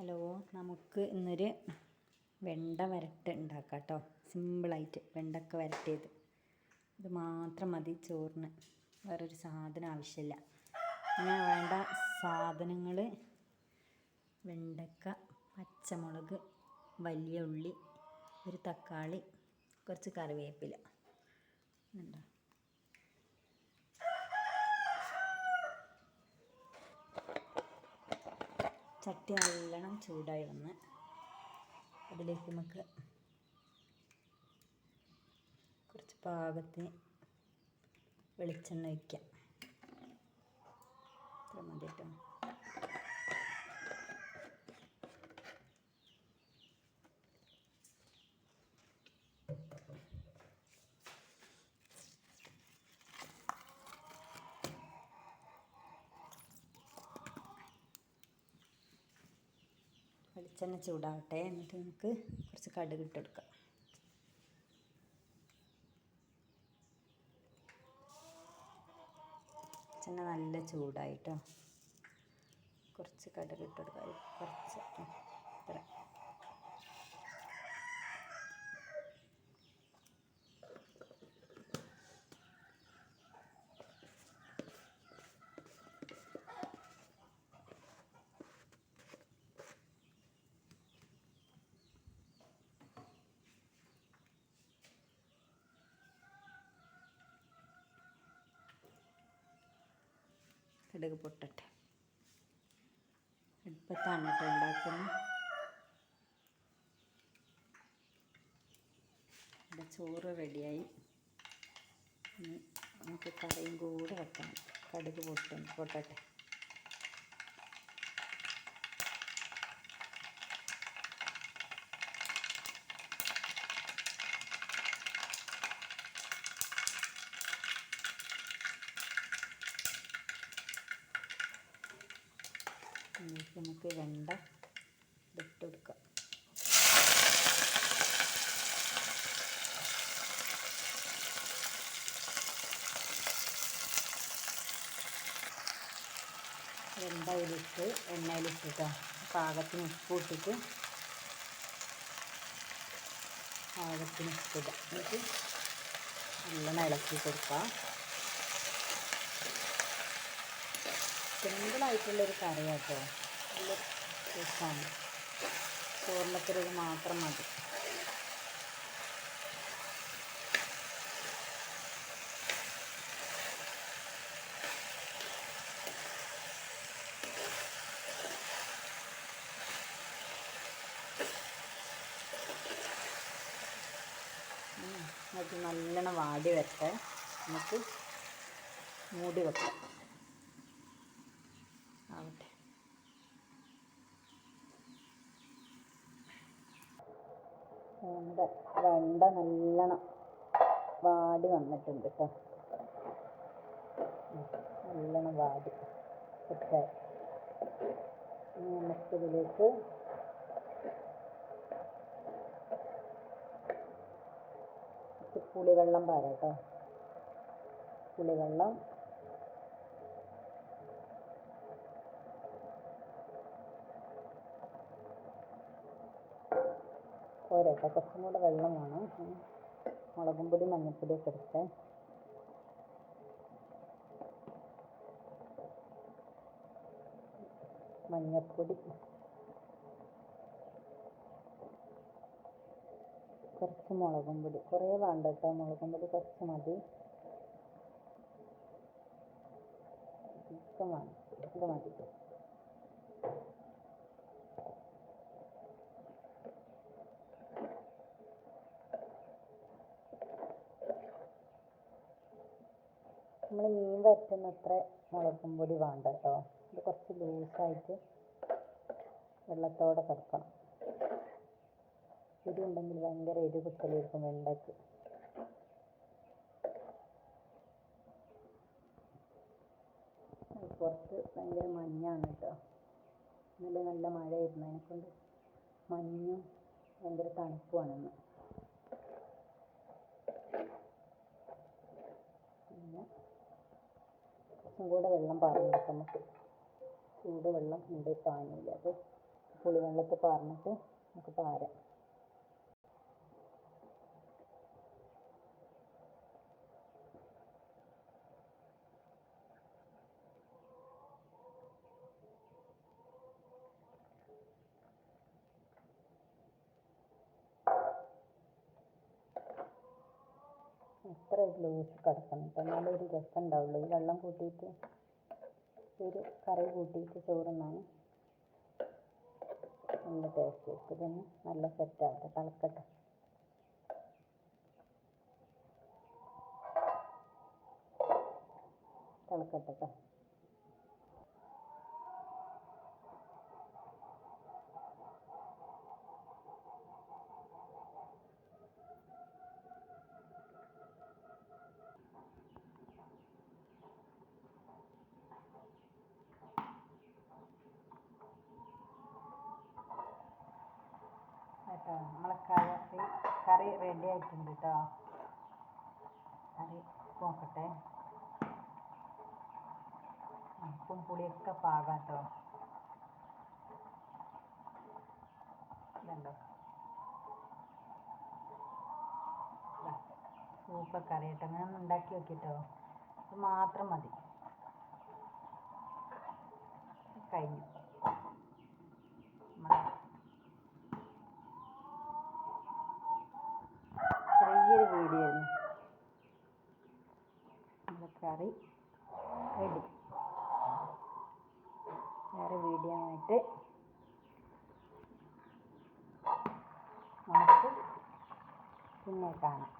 Hello നമുക്ക് ഇന്നൊരു വെണ്ട വരട്ട് ഉണ്ടാക്കാം കേട്ടോ സിമ്പിളായിട്ട് വെണ്ടക്ക വരട്ടിയത്. ഇത് മാത്രം മതി ചോറിന്. വേറൊരു സാധനം ആവശ്യമില്ല. പിന്നെ വേണ്ട സാധനങ്ങൾ വെണ്ടക്ക പച്ചമുളക് വലിയ ഉള്ളി ഒരു തക്കാളി കുറച്ച് കറിവേപ്പില. ഉണ്ടോ ചട്ടി നല്ലോണം ചൂടായി വന്ന് അതിലേക്ക് നമുക്ക് കുറച്ച് പാകത്തിന് വെളിച്ചെണ്ണ ഒഴിക്കാം. ഇത്ര മതി കേട്ടോ വെളിച്ചെണ്ണ ചൂടാവട്ടെ. എന്നിട്ട് നമുക്ക് കുറച്ച് കടുക് ഇട്ടെടുക്കാം. വെളിച്ചെണ്ണ നല്ല ചൂടായിട്ടോ കുറച്ച് കടുക് ഇട്ടെടുക്കാം. കുറച്ച്. ഇത്ര. കടുക് പൊട്ടട്ടെ. അടുപ്പത്താണ് കേട്ടോ ഉണ്ടാക്കുന്നത് ഇവിടെ ചോറ് റെഡിയായി. നമുക്ക് കറിയും കൂടെ വെക്കണം. കടുക് പൊട്ടും പൊട്ടട്ടെ. നമുക്ക് വെണ്ട ഇട്ട് കൊടുക്കാം. വെണ്ട ഇതിലിട്ട് എണ്ണയിലിട്ടിട്ടോ പാകത്തിന് ഉപ്പ് ഇട്ടിട്ട് പാകത്തിന് ഉപ്പിടാം എന്നിട്ട് നല്ലോണം ഇളക്കി കൊടുക്കാം. സിമ്പിളായിട്ടുള്ളൊരു കറി കേട്ടോ നല്ല രസമാണ് ചോറിനൊക്കെ ഇത് മാത്രം മതി. നല്ലോണം വാടി വരട്ടെ. നമുക്ക് മൂടി വെക്കാം. വെണ്ട വെണ്ട നല്ലോണം വാടി വന്നിട്ടുണ്ട് കേട്ടോ നല്ലോണം വാടി. ഇനി നമുക്കിതിലേക്ക് പുളിവെള്ളം പാരാം കേട്ടോ പുളിവെള്ളം പോരാ കുറച്ചും കൂടെ വെള്ളം വേണം. മുളകും പൊടി മഞ്ഞൾപ്പൊടിയൊക്കെ എടുത്ത് മഞ്ഞൾപ്പൊടി. കുറച്ച് മുളകും പൊടി. കുറേ വേണ്ട കേട്ടോ. മുളകും പൊടി കുറച്ച് മതി. ഇത് മതി. നമ്മൾ മീൻ വരട്ടുന്ന അത്ര മുളകും പൊടി വേണ്ട കേട്ടോ. ഇത് കുറച്ച് ലൂസായിട്ട് വെള്ളത്തോടെ കിടക്കണം. എരി ഉണ്ടെങ്കിൽ ഭയങ്കര എരി കുത്തലായിരിക്കും വെണ്ടയ്ക്ക്. പുറത്ത് ഭയങ്കര മഞ്ഞാണ് കേട്ടോ. ഇന്നലെ നല്ല മഴയായിരുന്നു. അതിനെക്കൊണ്ട് മഞ്ഞും ഭയങ്കര തണുപ്പുമാണിന്ന് പിന്നെ കുറച്ചും കൂടെ വെള്ളം പാർന്നു നമുക്ക് ചൂട് വെള്ളം ഉണ്ട് പാനിയിൽ അത് പുളിവെള്ളത്തിൽ പാർന്നിട്ട് നമുക്ക് പാരാം. എത്ര ലൂസ് കിടക്കണം കേട്ടോ എന്നാലേ ഒരു രസം ഉണ്ടാവുള്ളൂ ഈ വെള്ളം കൂട്ടിയിട്ട് ഒരു കറി കൂട്ടിയിട്ട് ചോറുണ്ണാൻ നല്ല ടേസ്റ്റ് ഇതൊന്ന് നല്ല സെറ്റ് ആവട്ടെ. തിളക്കട്ടെ. തിളക്കട്ടെ നമ്മളെ കറി കറി റെഡി ആയിട്ടുണ്ട് കേട്ടോ കറി നോക്കട്ടെ. ഉപ്പും പുളിയൊക്കെ പാകാം കേട്ടോ ഇതുണ്ടോ? സൂപ്പർ കറി കേട്ടോ അങ്ങനെ ഒന്ന് ഉണ്ടാക്കി നോക്കിട്ടോ ഇത് മാത്രം മതി. കഴിഞ്ഞു നമ്മുടെ ചെറിയൊരു വീഡിയോ ആയിരുന്നു നമ്മുടെ കറി റെഡി വേറെ വീഡിയോ ആയിട്ട് നമുക്ക് പിന്നെ കാണാം.